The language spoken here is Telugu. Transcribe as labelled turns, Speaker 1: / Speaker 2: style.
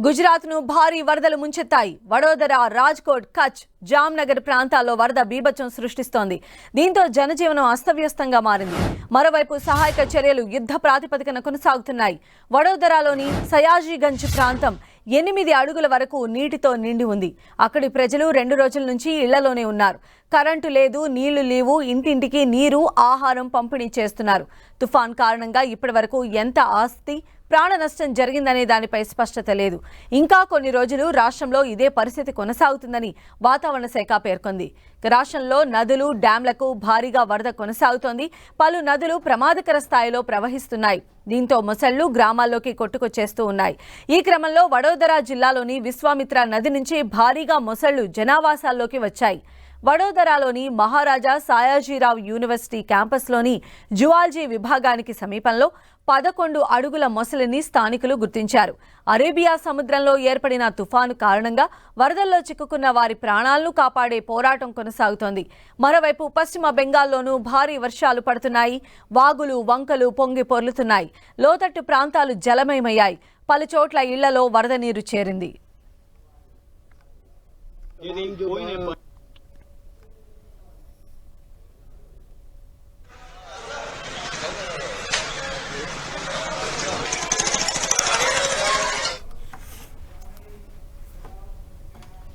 Speaker 1: గుజరాత్ను భారీ వరదలు ముంచెత్తాయి. వడోదర రాజ్కోట్ కచ్ జామ్నగర్ ప్రాంతాల్లో వరద బీభత్సం సృష్టిస్తోంది. దీంతో జనజీవనం అస్తవ్యస్తంగా మారింది. మరోవైపు సహాయక చర్యలు యుద్ధ ప్రాతిపదికన కొనసాగుతున్నాయి. వడోదరాలోని సయాజీగంజ్ ప్రాంతం ఎనిమిది అడుగుల వరకు నీటితో నిండి ఉంది. అక్కడి ప్రజలు రెండు రోజుల నుంచి ఇళ్ళలోనే ఉన్నారు. కరెంటు లేదు నీళ్ళు లేవు ఇంటింటికి నీరు ఆహారం పంపిణీ చేస్తున్నారు. తుఫాన్ కారణంగా ఇప్పటి ఎంత ఆస్తి ప్రాణ నష్టం జరిగిందనే దానిపై స్పష్టత లేదు. ఇంకా కొన్ని రోజులు రాష్ట్రంలో ఇదే పరిస్థితి కొనసాగుతుందని వాతావరణ శాఖ పేర్కొంది. రాష్ట్రంలో నదులు డ్యాంలకు భారీగా వరద కొనసాగుతోంది. పలు నదులు ప్రమాదకర స్థాయిలో ప్రవహిస్తున్నాయి. దీంతో మొసళ్ళు గ్రామాల్లోకి కొట్టుకొచ్చేస్తూ ఉన్నాయి. ఈ క్రమంలో వడోదర జిల్లాలోని విశ్వామిత్ర నది నుంచి భారీగా మొసళ్ళు జనావాసాల్లోకి వచ్చాయి. వడోదరాలోని మహారాజా సాయాజీరావు యూనివర్సిటీ క్యాంపస్లోని జువాలజీ విభాగానికి సమీపంలో పదకొండు అడుగుల మొసలిని స్థానికులు గుర్తించారు. అరేబియా సముద్రంలో ఏర్పడిన తుఫాను కారణంగా వరదల్లో చిక్కుకున్న వారి ప్రాణాలను కాపాడే పోరాటం కొనసాగుతోంది. మరోవైపు పశ్చిమ బెంగాల్లోనూ భారీ వర్షాలు పడుతున్నాయి. వాగులు వంకలు పొంగి పొర్లుతున్నాయి. లోతట్టు ప్రాంతాలు జలమయమయ్యాయి. పలుచోట్ల ఇళ్ళలో వరద నీరు చేరింది.